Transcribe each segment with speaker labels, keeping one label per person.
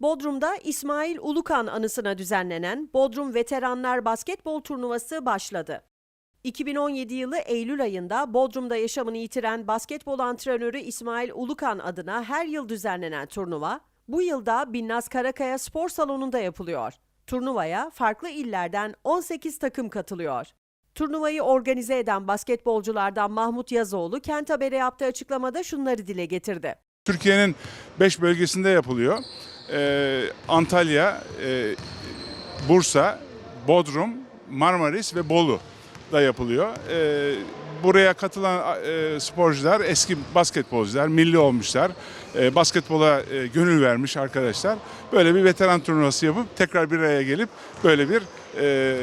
Speaker 1: Bodrum'da İsmail Ulukan anısına düzenlenen Bodrum Veteranlar Basketbol Turnuvası başladı. 2017 yılı Eylül ayında Bodrum'da yaşamını yitiren basketbol antrenörü İsmail Ulukan adına her yıl düzenlenen turnuva, bu yılda Binnaz Karakaya Spor Salonu'nda yapılıyor. Turnuvaya farklı illerden 18 takım katılıyor. Turnuvayı organize eden basketbolculardan Mahmut Yazoğlu Kent Haber'e yaptığı açıklamada şunları dile getirdi.
Speaker 2: Türkiye'nin 5 bölgesinde yapılıyor. Ee, Antalya, e, Bursa, Bodrum, Marmaris ve Bolu da yapılıyor. Ee, buraya katılan e, sporcular eski basketbolcular, milli olmuşlar. E, basketbola e, gönül vermiş arkadaşlar. Böyle bir veteran turnuvası yapıp tekrar bir araya gelip böyle bir e,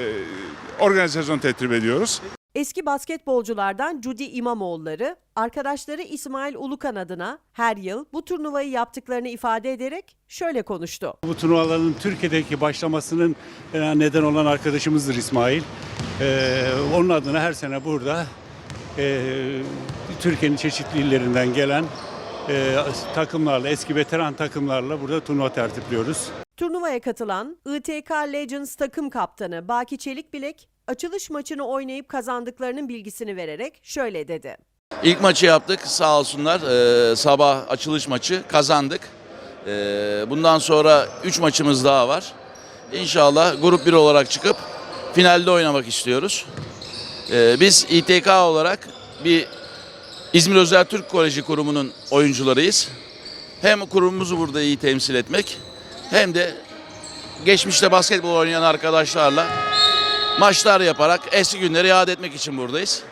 Speaker 2: organizasyon tertip ediyoruz.
Speaker 1: Eski basketbolculardan Cudi İmamoğulları, arkadaşları İsmail Ulukan adına her yıl bu turnuvayı yaptıklarını ifade ederek şöyle konuştu.
Speaker 3: Bu turnuvaların Türkiye'deki başlamasının e, neden olan arkadaşımızdır İsmail. Ee, onun adına her sene burada e, Türkiye'nin çeşitli illerinden gelen e, takımlarla, eski veteran takımlarla burada turnuva tertipliyoruz.
Speaker 1: Turnuvaya katılan ITK Legends takım kaptanı Baki Çelikbilek, açılış maçını oynayıp kazandıklarının bilgisini vererek şöyle dedi.
Speaker 4: İlk maçı yaptık sağ olsunlar. Ee, sabah açılış maçı kazandık. Ee, bundan sonra 3 maçımız daha var. İnşallah grup 1 olarak çıkıp finalde oynamak istiyoruz. Ee, biz İTK olarak bir İzmir Özel Türk Koleji kurumunun oyuncularıyız. Hem kurumumuzu burada iyi temsil etmek hem de geçmişte basketbol oynayan arkadaşlarla maçlar yaparak eski günleri yad etmek için buradayız.